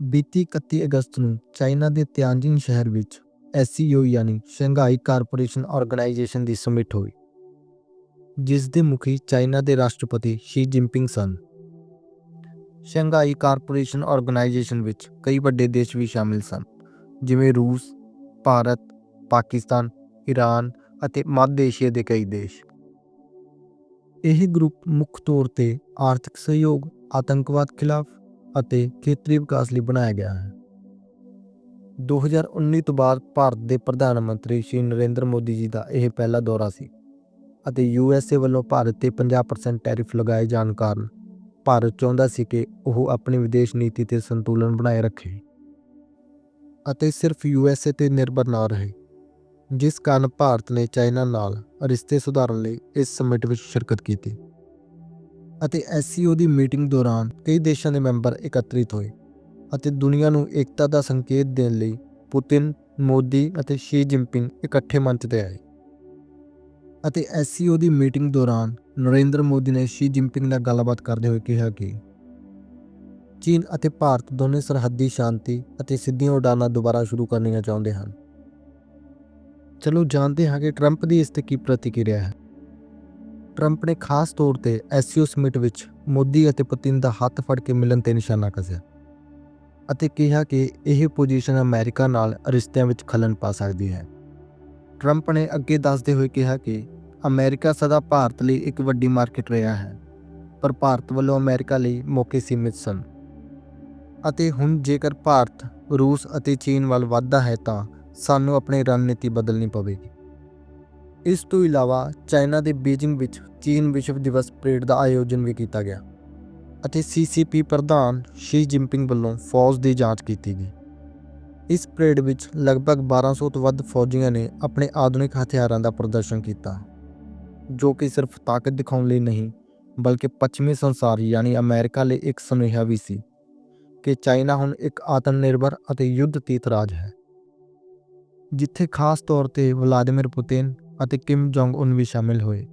ਬੀਤੀ 31 ਅਗਸਤ ਨੂੰ ਚਾਈਨਾ ਦੇ ਤਿਆਨਜਿਨ ਸ਼ਹਿਰ ਵਿੱਚ ਐਸਸੀਓ ਯਾਨੀ ਸ਼ੰਘਾਈ ਕਾਰਪੋਰੇਸ਼ਨ ਆਰਗੇਨਾਈਜੇਸ਼ਨ ਦੀ ਸਮਿਟ ਹੋਈ, ਜਿਸ ਦੇ ਮੁਖੀ ਚਾਈਨਾ ਦੇ ਰਾਸ਼ਟਰਪਤੀ ਸ਼ੀ ਜਿਨਪਿੰਗ ਸਨ। ਸ਼ੰਘਾਈ ਕਾਰਪੋਰੇਸ਼ਨ ਆਰਗੇਨਾਈਜੇਸ਼ਨ ਵਿੱਚ ਕਈ ਵੱਡੇ ਦੇਸ਼ ਵੀ ਸ਼ਾਮਿਲ ਸਨ, ਜਿਵੇਂ ਰੂਸ, ਭਾਰਤ, ਪਾਕਿਸਤਾਨ ਈਰਾਨ ਅਤੇ ਮੱਧ ਏਸ਼ੀਆ ਦੇ ਕਈ ਦੇਸ਼। ਇਹ ਗਰੁੱਪ ਮੁੱਖ ਤੌਰ ਤੇ ਆਰਥਿਕ ਸਹਿਯੋਗ, ਆਤੰਕਵਾਦ ਖਿਲਾਫ ਅਤੇ ਖੇਤਰੀ ਵਿਕਾਸ ਲਈ ਬਣਾਇਆ ਗਿਆ ਹੈ। 2019 ਤੋਂ ਬਾਅਦ ਭਾਰਤ ਦੇ ਪ੍ਰਧਾਨ ਮੰਤਰੀ ਸ਼੍ਰੀ ਨਰਿੰਦਰ ਮੋਦੀ ਜੀ ਦਾ ਇਹ ਪਹਿਲਾ ਦੌਰਾ ਸੀ ਅਤੇ ਯੂਐਸਏ ਵੱਲੋਂ ਭਾਰਤ ਤੇ 50% ਟੈਰਿਫ ਲਗਾਏ ਜਾਣ ਕਾਰਨ ਭਾਰਤ ਚਾਹੁੰਦਾ ਸੀ ਕਿ ਉਹ ਆਪਣੀ ਵਿਦੇਸ਼ ਨੀਤੀ ਤੇ ਸੰਤੁਲਨ ਬਣਾਏ ਰੱਖੇ ਅਤੇ ਸਿਰਫ ਯੂਐਸਏ ਤੇ ਨਿਰਭਰ ਨਾ ਰਹੇ, ਜਿਸ ਕਾਰਨ ਭਾਰਤ ਨੇ ਚਾਈਨਾ ਨਾਲ ਰਿਸ਼ਤੇ ਸੁਧਾਰਨ ਲਈ ਇਸ ਸਮਿਟ ਵਿੱਚ ਸ਼ਿਰਕਤ ਕੀਤੀ। ਅਤੇ ਐਸਸੀਓ ਦੀ ਮੀਟਿੰਗ ਦੌਰਾਨ ਕਈ ਦੇਸ਼ਾਂ ਦੇ ਮੈਂਬਰ ਇਕੱਤਰਿਤ ਹੋਏ ਅਤੇ ਦੁਨੀਆ ਨੂੰ ਏਕਤਾ ਦਾ ਸੰਕੇਤ ਦੇਣ ਲਈ ਪੁਤਿਨ, ਮੋਦੀ ਅਤੇ ਸ਼ੀ ਜਿਨਪਿੰਗ ਇਕੱਠੇ ਮੰਚ ਤੇ ਆਏ। ਅਤੇ ਐਸਸੀਓ ਦੀ ਮੀਟਿੰਗ ਦੌਰਾਨ ਨਰਿੰਦਰ ਮੋਦੀ ਨੇ ਸ਼ੀ ਜਿਨਪਿੰਗ ਨਾਲ ਗੱਲਬਾਤ ਕਰਦੇ ਹੋਏ ਕਿਹਾ ਕਿ ਚੀਨ ਅਤੇ ਭਾਰਤ ਦੋਨੇ ਸਰਹੱਦੀ ਸ਼ਾਂਤੀ ਅਤੇ ਸਿੱਧੀਆਂ ਉਡਾਨਾਂ ਦੁਬਾਰਾ ਸ਼ੁਰੂ ਕਰਨੀਆਂ ਚਾਹੁੰਦੇ ਹਨ। ਚਲੋ ਜਾਣਦੇ ਹਾਂ ਕਿ ਟਰੰਪ ਦੀ ਇਸ ਤੇ ਕੀ ਪ੍ਰਤੀਕਿਰਿਆ ਹੈ। ਟਰੰਪ ਨੇ ਖਾਸ ਤੌਰ ਤੇ ਐਸਸੀਓ ਸਮਿਟ ਵਿੱਚ ਮੋਦੀ ਅਤੇ ਪੁਤਿਨ ਦਾ ਹੱਥ ਫੜ ਕੇ ਮਿਲਣ ਤੇ ਨਿਸ਼ਾਨਾ ਕਸਿਆ ਅਤੇ ਕਿਹਾ ਕਿ ਇਹ ਪੋਜੀਸ਼ਨ ਅਮਰੀਕਾ ਨਾਲ ਰਿਸ਼ਤਿਆਂ ਵਿੱਚ ਖਲਨ ਪਾ ਸਕਦੀ ਹੈ। ਟਰੰਪ ਨੇ ਅੱਗੇ ਦੱਸਦੇ ਹੋਏ ਕਿਹਾ ਕਿ ਅਮਰੀਕਾ ਸਦਾ ਭਾਰਤ ਲਈ ਇੱਕ ਵੱਡੀ ਮਾਰਕੀਟ ਰਿਹਾ ਹੈ, ਪਰ ਭਾਰਤ ਵੱਲੋਂ ਅਮਰੀਕਾ ਲਈ ਮੌਕੇ ਸੀਮਿਤ ਸਨ। ਅਤੇ ਹੁਣ ਜੇਕਰ ਭਾਰਤ, ਰੂਸ ਅਤੇ ਚੀਨ ਵੱਲ ਵੱਧਦਾ ਹੈ ਤਾਂ ਸਾਨੂੰ ਆਪਣੀ ਰਣਨੀਤੀ ਬਦਲਣੀ ਪਵੇਗੀ। ਇਸ ਤੋਂ ਇਲਾਵਾ ਚਾਈਨਾ ਦੇ ਬੀਜਿੰਗ ਵਿੱਚ ਚੀਨ ਵਿਸ਼ਵ ਦਿਵਸ ਪਰੇਡ ਦਾ ਆਯੋਜਨ ਵੀ ਕੀਤਾ ਗਿਆ ਅਤੇ ਸੀਸੀਪੀ ਪ੍ਰਧਾਨ ਸ਼ੀ ਜਿਨਪਿੰਗ ਵੱਲੋਂ ਫੌਜ ਦੀ ਜਾਂਚ ਕੀਤੀ ਗਈ। ਇਸ ਪਰੇਡ ਵਿੱਚ ਲਗਭਗ 1200 ਤੋਂ ਵੱਧ ਫੌਜੀਆਂ ਨੇ ਆਪਣੇ ਆਧੁਨਿਕ ਹਥਿਆਰਾਂ ਦਾ ਪ੍ਰਦਰਸ਼ਨ ਕੀਤਾ, ਜੋ ਕਿ ਸਿਰਫ ਤਾਕਤ ਦਿਖਾਉਣ ਲਈ ਨਹੀਂ, ਬਲਕਿ ਪੱਛਮੀ ਸੰਸਾਰ ਯਾਨੀ ਅਮਰੀਕਾ ਲਈ ਇੱਕ ਸੁਨੇਹਾ ਵੀ ਸੀ ਕਿ ਚਾਈਨਾ ਹੁਣ ਇੱਕ ਆਤਮ ਨਿਰਭਰ ਅਤੇ ਯੁੱਧ ਤੀਤ ਰਾਜ ਹੈ। ਜਿੱਥੇ ਖਾਸ ਤੌਰ ਤੇ ਵਲਾਦੀਮਿਰ ਪੁਤਿਨ ਅਤੇ ਕਿਮ ਜੋਂਗ ਉਨ ਵੀ ਸ਼ਾਮਿਲ ਹੋਏ